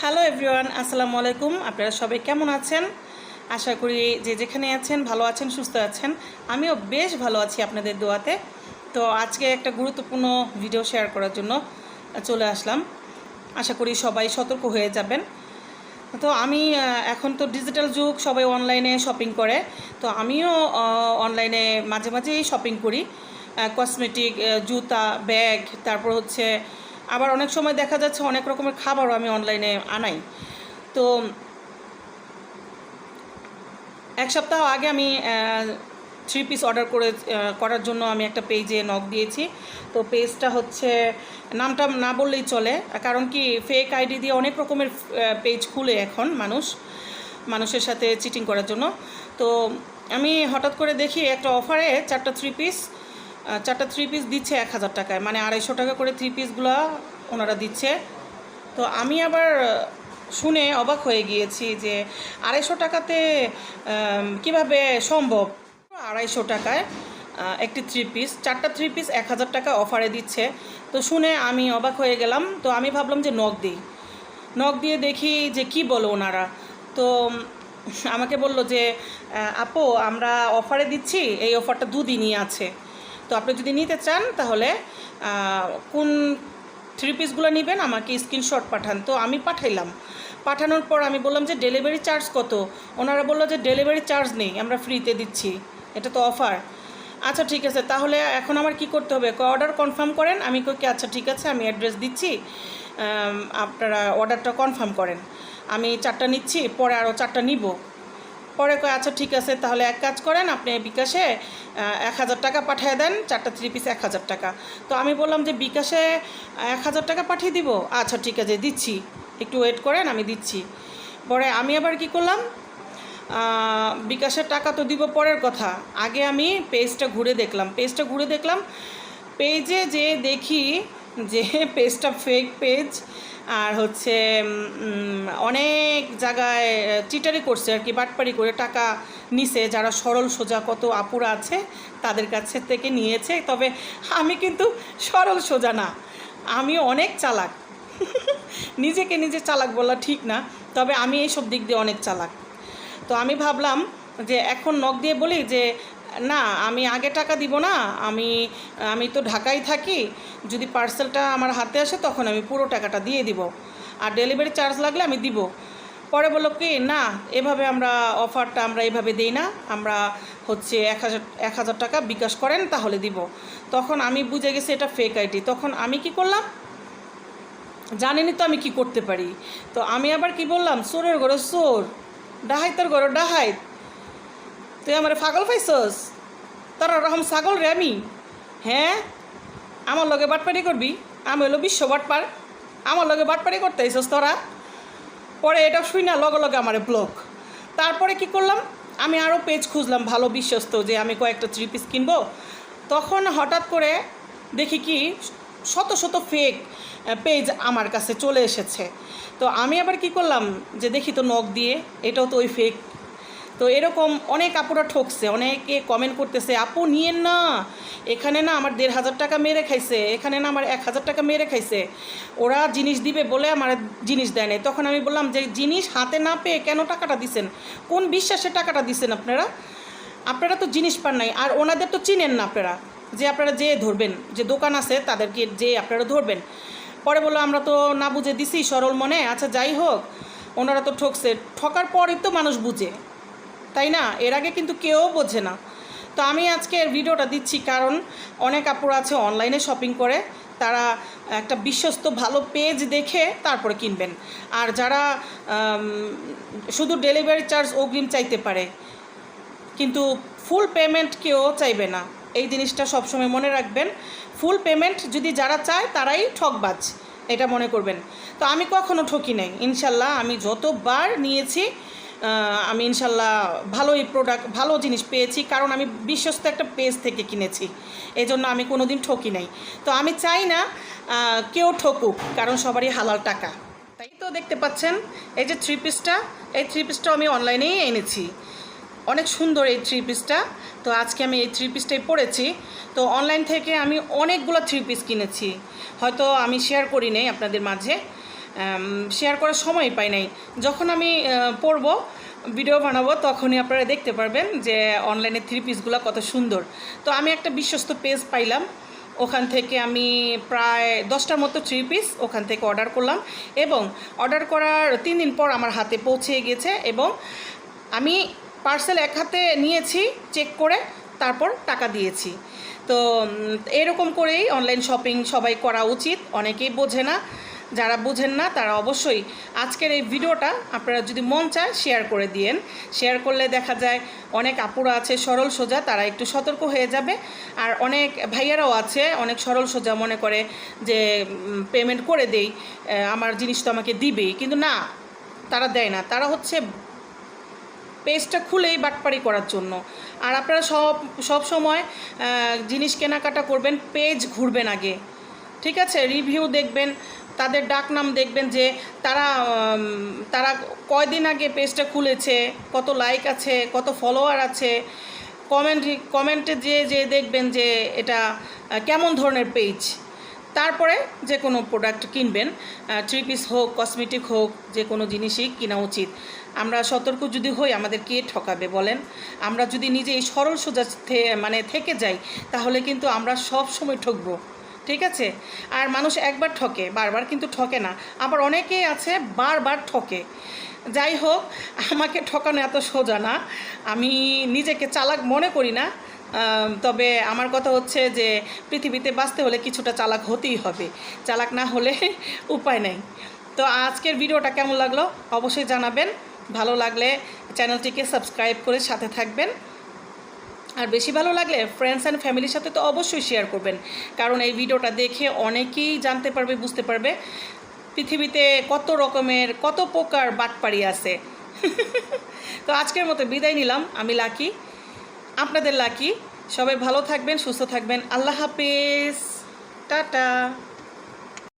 Hello everyone আসসালামু আলাইকুম। আপনারা সবাই কেমন আছেন? আশা করি যে যেখানে আছেন, ভালো আছেন, সুস্থ আছেন। আমিও বেশ ভালো আছি আপনাদের দোয়াতে। তো আজকে একটা গুরুত্বপূর্ণ ভিডিও শেয়ার করার জন্য চলে আসলাম। আশা করি সবাই সতর্ক হয়ে যাবেন। তো আমি এখন তো ডিজিটাল যুগ, সবাই অনলাইনে শপিং করে। তো আমিও অনলাইনে মাঝে মাঝেই শপিং করি। কসমেটিক জুতা ব্যাগ তারপর হচ্ছে আবার অনেক সময় দেখা যাচ্ছে অনেক রকমের খাবারও আমি অনলাইনে আনাই। তো এক সপ্তাহ আগে আমি থ্রি পিস অর্ডার করে করার জন্য আমি একটা পেজে নক দিয়েছি। তো পেজটা হচ্ছে, নামটা না বললেই চলে। কারণ কি ফেক আইডি দিয়ে অনেক রকমের পেজ খুলে এখন মানুষ, মানুষের সাথে চিটিং করার জন্য। তো আমি হঠাৎ করে দেখি একটা অফারে চারটা থ্রি পিস চারটা থ্রি পিস দিচ্ছে এক হাজার টাকায়। মানে আড়াইশো টাকা করে থ্রি পিসগুলো ওনারা দিচ্ছে। তো আমি আবার শুনে অবাক হয়ে গিয়েছি যে আড়াইশো টাকাতে কীভাবে সম্ভব? আড়াইশো টাকায় একটি থ্রি পিস চারটা থ্রি পিস এক হাজার টাকা অফারে দিচ্ছে। তো শুনে আমি অবাক হয়ে গেলাম। তো আমি ভাবলাম যে নখ দিই। নখ দিয়ে দেখি যে কি বলো ওনারা। তো আমাকে বলল যে আপো, আমরা অফারে দিচ্ছি, এই অফারটা দুদিনই আছে। আপনি যদি নিতে চান, তাহলে কোন থ্রি পিসগুলো নেবেন, আমাকে স্ক্রিনশট পাঠান। তো আমি পাঠাইলাম। পাঠানোর পর আমি বললাম যে ডেলিভারি চার্জ কত? ওনারা বলল যে ডেলিভারি চার্জ নেই, আমরা ফ্রিতে দিচ্ছি। এটা তো অফার আচ্ছা ঠিক আছে, তাহলে এখন আমার কি করতে হবে? অর্ডার কনফার্ম করেন, আমি কই আচ্ছা ঠিক আছে, আমি অ্যাড্রেস দিচ্ছি। আপনারা অর্ডারটা কনফার্ম করেন। আমি চারটা নিচ্ছি, পরে আরও চারটা নিব। পরে কয় আচ্ছা ঠিক আছে, তাহলে এক কাজ করেন, আপনি বিকাশে এক হাজার টাকা পাঠিয়ে দেন, চারটা থ্রি পিস এক হাজার টাকা। তো আমি বললাম যে, বিকাশে এক হাজার টাকা পাঠিয়ে দিব? আচ্ছা ঠিক আছে, দিচ্ছি, একটু ওয়েট করেন, আমি দিচ্ছি। পরে আমি আবার কি করলাম বিকাশের টাকা তো দিব পরের কথা, আগে আমি পেজটা ঘুরে দেখলাম পেজটা ঘুরে দেখলাম পেজে যে দেখি যে পেজটা ফেক পেজ আর হচ্ছে অনেক জায়গায় চিটারি করছে আর কি বাটপারি করে টাকা নিছে যারা সরল সোজা কত আপুরা আছে তাদের কাছে থেকে নিয়েছে। তবে আমি কিন্তু সরল সোজা না আমি অনেক চালাক। নিজেকে নিজে চালাক বলা ঠিক না, তবে আমি এইসব দিক দিয়ে অনেক চালাক। তো আমি ভাবলাম যে এখন নখ দিয়ে বলি যে না, আমি আগে টাকা দিব না, আমি আমি তো ঢাকায় থাকি, যদি পার্সেলটা আমার হাতে আসে তখন আমি পুরো টাকাটা দিয়ে দিব। আর ডেলিভারি চার্জ লাগলে আমি দিব। পরে বলল কি, না, এভাবে আমরা অফারটা আমরা এভাবে দিই না, আমরা হচ্ছে এক হাজার এক হাজার টাকা বিকাশ করেন তাহলে দিব। তখন আমি বুঝে গেছি এটা ফেক আইডি তখন আমি কি করলাম? জানেনই তো আমি কি করতে পারি। তো আমি আবার কি বললাম চোরের ঘরে চোর ডাহাইতের ঘরে ডাহাইত। তুই আমার পাগল পাইছস? তোর রকম ছাগল রে আমি। হ্যাঁ? আমার লগে বাটপারি করবি? আমি হলো বিশ্ব বাটপার। আমার লগে বাটপারি করতে আইসস তোরা? পরে এটা শুই না লগে লগে আমার ব্লক তারপরে কি করলাম? আমি আরও পেজ খুঁজলাম ভালো বিশ্বস্ত যে আমি কয়েকটা থ্রি পিস কিনবো। তখন হঠাৎ করে দেখি কি, শত শত ফেক পেজ আমার কাছে চলে এসেছে। তো আমি আবার কি করলাম? যে দেখি তো নখ দিয়ে, এটাও তো ওই ফেক তো এরকম অনেক আপুরা ঠকছে, অনেকে কমেন্ট করতেছে, আপু নিয়েন না, এখানে না আমার দেড় হাজার টাকা মেরে খাইছে, এখানে না আমার এক হাজার টাকা মেরে খাইছে। ওরা জিনিস দিবে বলে আমার জিনিস দেয় নাই। তখন আমি বললাম যে, জিনিস হাতে না পেয়ে কেন টাকাটা দিছেন? কোন বিশ্বাসে টাকাটা দিছেন আপনারা? আপনারা তো জিনিস পান নাই, আর ওনাদের তো চিনেন না আপনারা যে আপনারা যে ধরবেন, যে দোকান আছে তাদেরকে যে আপনারা ধরবেন। পরে বলল, আমরা তো না বুঝে দিছি সরল মনে আচ্ছা যাই হোক। ওনারা তো ঠকছে। ঠকার পরই তো মানুষ বুঝে। তাই না? এর আগে কিন্তু কেউ বোঝে না। তো আমি আজকে ভিডিওটা দিচ্ছি কারণ অনেক আপুরা আছে অনলাইনে শপিং করে। তারা একটা বিশ্বস্ত ভালো পেজ দেখে তারপরে কিনবেন। আর যারা শুধু ডেলিভারি চার্জ অগ্রিম চাইতে পারে, কিন্তু ফুল পেমেন্ট কেউ চাইবে না। এই জিনিসটা সবসময় মনে রাখবেন। ফুল পেমেন্ট যদি যারা চায় তারাই ঠকবাজ, এটা মনে করবেন। তো আমি কখনো ঠকি নাই। ইনশাল্লাহ আমি যতবার নিয়েছি আমি ইনশাল্লাহ ভালোই প্রোডাক্ট ভালো জিনিস পেয়েছি, কারণ আমি বিশ্বস্ত একটা পেজ থেকে কিনেছি। এই জন্য আমি কোনো দিন ঠকি নাই। তো আমি চাই না কেউ ঠকুক, কারণ সবারই হালাল টাকা। তাই তো দেখতে পাচ্ছেন, এই যে থ্রি পিসটা এই থ্রি পিসটা আমি অনলাইনেই এনেছি। অনেক সুন্দর এই থ্রি পিসটা তো আজকে আমি এই থ্রি পিসটাই পরেছি তো অনলাইন থেকে আমি অনেকগুলো থ্রি পিস কিনেছি। হয়তো আমি শেয়ার করি নাই আপনাদের মাঝে। শেয়ার করার সময় পাই নাই। যখন আমি পরবো ভিডিও বানাবো, তখনই আপনারা দেখতে পারবেন যে অনলাইনে থ্রি পিসগুলো কত সুন্দর। তো আমি একটা বিশ্বস্ত পেজ পাইলাম। ওখান থেকে আমি প্রায় দশটার মতো থ্রি পিস ওখান থেকে অর্ডার করলাম এবং অর্ডার করার তিন দিন পর আমার হাতে পৌঁছে গেছে এবং আমি পার্সেল এক হাতে নিয়েছি চেক করে তারপর টাকা দিয়েছি। তো এরকম করেই অনলাইন শপিং সবাই করা উচিত, অনেকেই বোঝে না। যারা বুঝেন না, তারা অবশ্যই আজকের এই ভিডিওটা আপনারা যদি মন চায় শেয়ার করে দিয়েন। শেয়ার করলে দেখা যায় অনেক আপুরা আছে সরল সোজা, তারা একটু সতর্ক হয়ে যাবে। আর অনেক ভাইয়ারাও আছে, অনেক সরল সোজা মনে করে যে পেমেন্ট করে দেই আমার জিনিস তো আমাকে দিবেই। কিন্তু না, তারা দেয় না। তারা হচ্ছে পেজটা খুলেই বাটপাড়ি করার জন্য। আর আপনারা সব সব সময় জিনিস কেনাকাটা করবেন পেজ ঘুরবেন আগে। ঠিক আছে? রিভিউ দেখবেন তাদের ডাক নাম দেখবেন যে তারা তারা কয়দিন আগে পেজটা খুলেছে, কত লাইক আছে, কত ফলোয়ার আছে। কমেন্ট কমেন্টে যে যে দেখবেন যে এটা কেমন ধরনের পেজ তারপরে যে কোনো প্রোডাক্ট কিনবেন থ্রি পিস হোক কসমেটিক হোক, যে কোনো জিনিসই কেনা উচিত। আমরা সতর্ক যদি হই, আমাদের কে ঠকাবে বলেন? আমরা যদি নিজে এই সরল সোজা মানে থেকে যাই, তাহলে কিন্তু আমরা সব সময় ঠকবো। ঠিক আছে? আর মানুষ একবার ঠকে, বারবার কিন্তু ঠকে না। আবার অনেকেই আছে বারবার ঠকে। যাই হোক, আমাকে ঠকানো এত সোজা না। আমি নিজেকে চালাক মনে করি না। তবে আমার কথা হচ্ছে যে, পৃথিবীতে বাঁচতে হলে কিছুটা চালাক হতেই হবে। চালাক না হলে উপায় নেই। তো আজকের ভিডিওটা কেমন লাগল? অবশ্যই জানাবেন। ভালো লাগলে চ্যানেলটিকে সাবস্ক্রাইব করে সাথে থাকবেন। আর বেশি ভালো লাগলে ফ্রেন্ডস অ্যান্ড ফ্যামিলির সাথে তো অবশ্যই শেয়ার করবেন। কারণ এই ভিডিওটা দেখে অনেকেই জানতে পারবে, বুঝতে পারবে পৃথিবীতে কত রকমের, কত প্রকার বাটপাড়ি আছে। তো আজকের মতো বিদায় নিলাম। আমি লাকি, আপনাদের লাকি। সবাই ভালো থাকবেন, সুস্থ থাকবেন। আল্লাহ হাফেজ। টাটা।